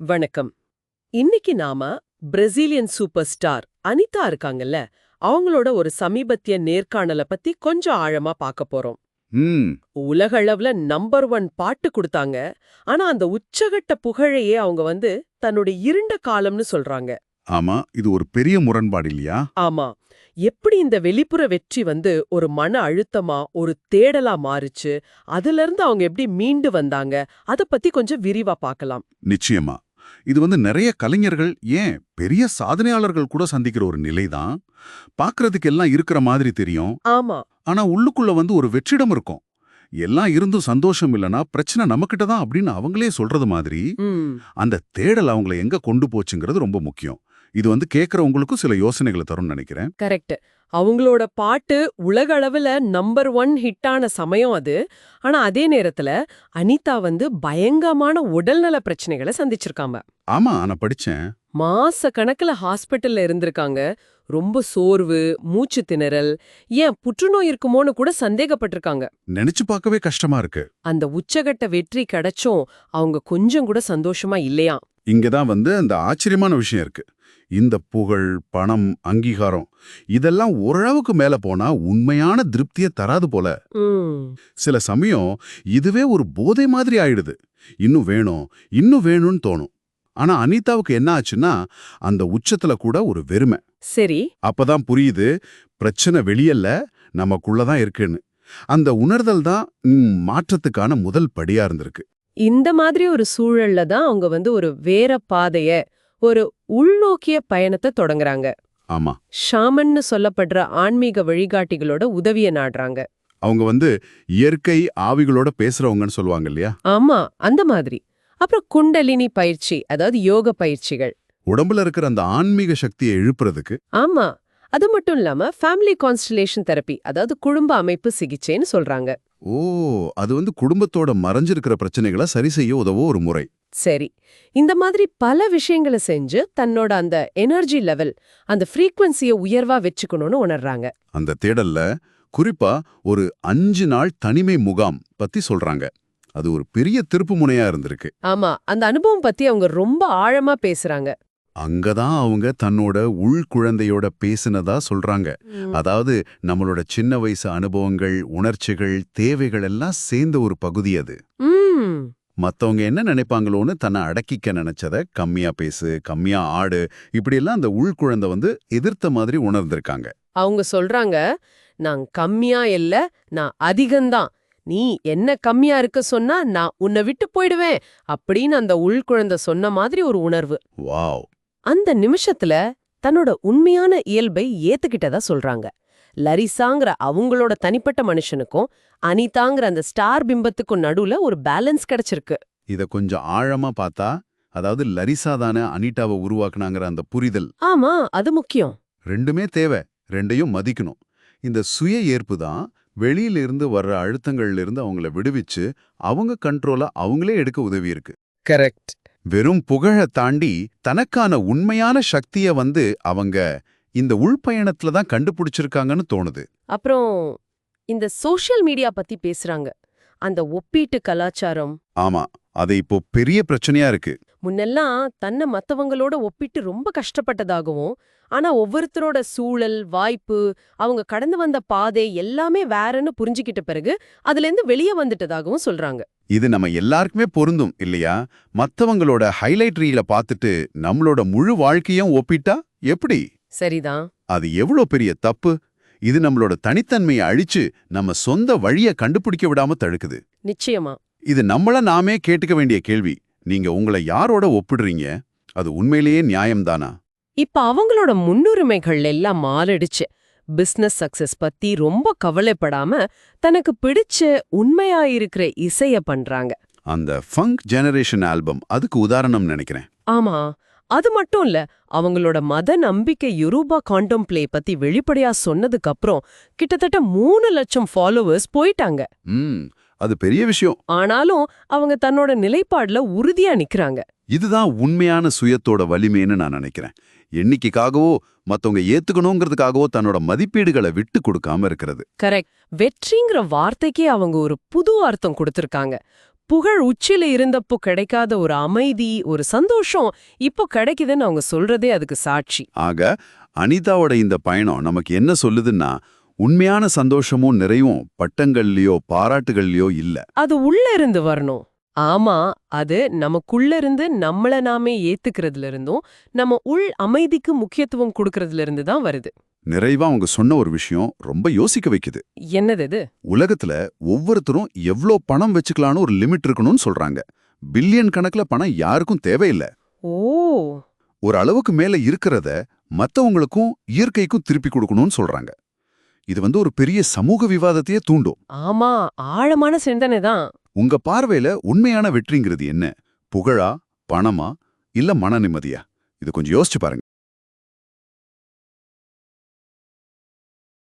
வணக்கம். இன்னைக்கு நாம பிரசீலியன் சூப்பர் ஸ்டார் அனிதா இருக்காங்கல்ல அவங்களோட ஒரு சமீபத்திய நேர்காணல பத்தி கொஞ்சம் ஆழமா பார்க்க போறோம். ம். உலகளவுல நம்பர் ஒன் பாட்டு கொடுத்தாங்க. ஆனா அந்த உச்சகட்ட புகழையே அவங்க வந்து தன்னுடைய இருண்ட காலம்னு சொல்றாங்க. ஆமா இது ஒரு பெரிய முரண்பாடு இல்லையா? ஆமா. எப்படி இந்த வெளிப்புற வெற்றி வந்து ஒரு மன அழுத்தமா ஒரு தேடலா மாறுச்சு? அதுல இருந்து அவங்க எப்படி மீண்டு வந்தாங்க? அத பத்தி கொஞ்சம் விரிவா பார்க்கலாம். நிச்சயமா. இது வந்து நிறைய கலைஞர்கள் ஏன் பெரிய சாதனையாளர்கள் கூட சந்திக்கிற ஒரு நிலைதான். பார்க்கறதுக்கு எல்லாம் இருக்கிற மாதிரி தெரியும். ஆமா. ஆனா உள்ளுக்குள்ள வந்து ஒரு வெற்றிடம் இருக்கும். எல்லாம் இருந்தும் சந்தோஷம் இல்லனா பிரச்சனை நம்மகிட்ட தான் அப்படின்னு அவங்களே சொல்றது மாதிரி அந்த தேடல் அவங்கள எங்க கொண்டு போச்சுங்கிறது ரொம்ப முக்கியம். இது வந்து கேட்கறவங்களுக்கும் சில யோசனைகளை தரும்னு நினைக்கிறேன். கரெக்ட். அவங்களோட பாட்டு உலக அளவுல நம்பர் ஒன் ஹிட்டான சமயம் அது. ஆனா அதே நேரத்துல அனிதா வந்து பயங்கரமான உடல்நல பிரச்சனைகளை சந்திச்சிருக்காங்க. ஆமா நான் படிச்சேன். மாச கணக்குல ஹாஸ்பிட்டல்ல இருந்திருக்காங்க. ரொம்ப சோர்வு மூச்சு திணறல் ஏன் புற்றுநோய் இருக்குமோன்னு கூட சந்தேகப்பட்டிருக்காங்க. நினைச்சு பார்க்கவே கஷ்டமா இருக்கு. அந்த உச்சகட்ட வெற்றி கிடைச்சும் அவங்க கொஞ்சம் கூட சந்தோஷமா இல்லையா இங்கதான் வந்து அந்த ஆச்சரியமான விஷயம் இருக்கு. இந்த புகழ் பணம் அங்கீகாரம் இதெல்லாம் ஓரளவுக்கு மேல போனா உண்மையான திருப்தியை தராது போல. சில சமயம் இதுவே ஒரு போதை மாதிரி ஆயிடுது. இன்னும் வேணும் இன்னும் வேணும்னு தோணும். ஆனா அனிதாவுக்கு என்ன ஆச்சுன்னா அந்த உச்சத்துல கூட ஒரு வெறுமை. சரி. அப்பதான் புரியுது பிரச்சனை வெளியல்ல நமக்குள்ளதான் இருக்குன்னு. அந்த உணர்தல் தான் மாற்றத்துக்கான முதல் படியா இருந்திருக்கு. இந்த மாதிரி ஒரு சூழல்ல தான் அவங்க வந்து ஒரு வேற பாதைய ஒரு உள்நோக்கிய பயணத்தை தொடங்குறாங்க. ஆமா. ஷாமன்னு சொல்லப்படுற ஆன்மீக வழிகாட்டிகளோட உதவிய நாடுறாங்க. அவங்க வந்து இயற்கை ஆவிகளோட பேசுறவங்கன்னு சொல்லுவாங்க இல்லையா? ஆமா அந்த மாதிரி. அப்புறம் குண்டலினி பயிற்சி அதாவது யோக பயிற்சிகள். உடம்புல இருக்கிற அந்த ஆன்மீக சக்தியை எழுப்புறதுக்கு ஆமா. அது மட்டும் இல்லாம ஃபேமிலி கான்ஸ்டலேஷன் தெரப்பி அதாவது குடும்ப அமைப்பு சிகிச்சைன்னு சொல்றாங்க. ஓ அது வந்து குடும்பத்தோட மறைஞ்சிருக்கிற பிரச்சனைகளை சரி செய்ய உதவோ ஒரு முறை. சரி. இந்த மாதிரி பல விஷயங்களை செஞ்சு தன்னோட அந்த எனர்ஜி லெவல் அந்த ஃப்ரீக்வன்சியை உயர்வா வச்சுக்கணும்னு உணர்றாங்க. அந்த தேடல்ல குறிப்பா ஒரு அஞ்சு நாள் தனிமை முகாம் பத்தி சொல்றாங்க. அது ஒரு பெரிய திருப்பு முனையா இருந்திருக்கு. ஆமா. அந்த அனுபவம் பத்தி அவங்க ரொம்ப ஆழமா பேசுறாங்க. அங்கதான் அவங்க தன்னோட உள் குழந்தையோட பேசினதா சொல்றாங்க. அதாவது நம்மளோட சின்ன வயசு அனுபவங்கள் உணர்ச்சிகள் தேவைகள் எல்லாம் சேர்ந்த ஒரு பகுதி அது. மத்தவங்க என்ன நினைப்பாங்களோன்னு தன்னை அடக்கிக்க நினைச்சத கம்மியா பேசு கம்மியா ஆடு இப்படியெல்லாம் அந்த உள்குழந்தை வந்து எதிர்த்த மாதிரி உணர்ந்திருக்காங்க. அவங்க சொல்றாங்க நான் கம்மியா இல்ல நான் அதிகம்தான். நீ என்ன கம்மியா இருக்க சொன்னா நான் உன்னை விட்டு போயிடுவேன். அப்படின்னு அந்த உள்குழந்தை சொன்ன மாதிரி ஒரு உணர்வு. வாவ். அந்த நிமிஷத்துல தன்னோட உண்மையான இயல்பை ஏத்துக்கிட்டதா சொல்றாங்க. லரிசாங்கிற அவங்களோட தனிப்பட்ட மனுஷனுக்கும் அனிதாங்கிற அந்த ஸ்டார் பிம்பத்துக்கும் நடுவுல ஒரு பேலன்ஸ் கிடைச்சிருக்கு. இத கொஞ்சம் ஆழமா பார்த்தா அதாவது லரிசா தானே அனிட்டாவை உருவாக்குனாங்கிற அந்த புரிதல். ஆமா அது முக்கியம். ரெண்டுமே தேவை ரெண்டையும் மதிக்கணும். இந்த சுய ஏற்பு தான் வெளியில இருந்து வர்ற அழுத்தங்கள்ல இருந்து அவங்கள விடுவிச்சு அவங்க கண்ட்ரோலை அவங்களே எடுக்க உதவி இருக்கு கரெக்ட் வெறும் புகழ தாண்டி தனக்கான உண்மையான சக்திய வந்து அவங்க இந்த உள்பயணத்துல தான் கண்டுபிடிச்சிருக்காங்கன்னு தோணுது. அப்புறம் இந்த சோஷியல் மீடியா பத்தி பேசுறாங்க. அந்த ஒப்பீட்டு கலாச்சாரம். ஆமா அது இப்போ பெரிய பிரச்சனையா இருக்கு. முன்னெல்லாம் தன்னை மத்தவங்களோட ஒப்பிட்டு ரொம்ப கஷ்டப்பட்டதாகவும் ஆனா ஒவ்வொருத்தரோட சூழல் வாய்ப்பு அவங்க கடந்து வந்த பாதை எல்லாமே வேறன்னு புரிஞ்சுக்கிட்ட பிறகு அதுல இருந்து வெளியே வந்துட்டதாகவும் சொல்றாங்க. இது நம்ம எல்லாருக்குமே பொருந்தும் இல்லையா? மத்தவங்களோட ஹைலைட் ரீல பார்த்துட்டு நம்மளோட முழு வாழ்க்கையும் ஒப்பிட்டா எப்படி? சரிதான். அது எவ்வளோ பெரிய தப்பு? இது நம்மளோட தனித்தன்மையை அழிச்சு நம்ம சொந்த வழிய கண்டுபிடிக்க விடாம தடுக்குது. நிச்சயமா. இது நம்மள நாமே கேட்டுக்க வேண்டிய கேள்வி. நீங்க உங்களை யாரோட ஒப்பிடுறீங்க? அது உண்மையிலேயே நியாயம்தானா? இப்ப அவங்களோட முன்னுரிமைகள் எல்லாம் மாறிடுச்சு. பிசினஸ் சக்சஸ் பத்தி ரொம்ப கவலைப்படாம தனக்கு பிடிச்ச உண்மையா இருக்கிற இசைய பண்றாங்க. அந்த ஃபங்க் ஜெனரேஷன் ஆல்பம் அதுக்கு உதாரணம் நினைக்கிறேன். ஆமா. அது மட்டும் இல்ல அவங்களோட மத நம்பிக்கை யுரூபா காண்டம்ப்ளே பத்தி வெளிப்படையா சொன்னதுக்கு அப்புறம் கிட்டத்தட்ட மூணு லட்சம் ஃபாலோவர்ஸ் போயிட்டாங்க. அது பெரிய விஷயம். ஆனாலும் அவங்க தன்னோட நிலைப்பாடுல உறுதியா நிக்கறாங்க. இதுதான் உண்மையான சுயத்தோட வலிமைன்னு நான் நினைக்கிறேன். எண்ணிக்கைக்காகவோ மத்தவங்க ஏத்துக்கணுங்கிறதுக்காகவோ தன்னோட மதிப்பீடுகளை விட்டு கொடுக்காம இருக்கிறது. கரெக்ட். வெற்றிங்கிற வார்த்தைக்கே அவங்க ஒரு புது அர்த்தம் கொடுத்திருக்காங்க. புகழ் உச்சில இருந்தப்போ கிடைக்காத ஒரு அமைதி ஒரு சந்தோஷம் இப்போ கிடைக்குதுன்னு அவங்க சொல்றதே அதுக்கு சாட்சி. ஆக அனிதாவோட இந்த பயணம் நமக்கு என்ன சொல்லுதுன்னா உண்மையான சந்தோஷமும் நிறைவும் பட்டங்கள்லயோ பாராட்டுகள்லயோ இல்ல. அது உள்ள இருந்து வரணும். ஆமா அது நமக்குள்ள இருந்து நம்மள நாமே ஏத்துக்கிறதுல இருந்தும் நம்ம உள் அமைதிக்கு முக்கியத்துவம் கொடுக்கறதுல இருந்து தான் வருது. நிறைவா அவங்க சொன்ன ஒரு விஷயம் ரொம்ப யோசிக்க வைக்குது. என்னது இது? உலகத்துல ஒவ்வொருத்தரும் எவ்ளோ பணம் வச்சுக்கலான்னு ஒரு லிமிட் இருக்கணும்னு சொல்றாங்க. பில்லியன் கணக்குல பணம் யாருக்கும் தேவையில்லை. ஓ! ஒரு அளவுக்கு மேல இருக்கிறத மத்தவங்களுக்கும் இயற்கைக்கும் திருப்பி கொடுக்கணும்னு சொல்றாங்க. இது வந்து ஒரு பெரிய சமூக விவாதத்தையே தூண்டும். ஆமா ஆழமான சிந்தனை தான். உங்க பார்வையில உண்மையான வெற்றிங்கிறது என்ன? புகழா பணமா இல்ல மன நிம்மதியா? இது கொஞ்சம் யோசிச்சு பாருங்க.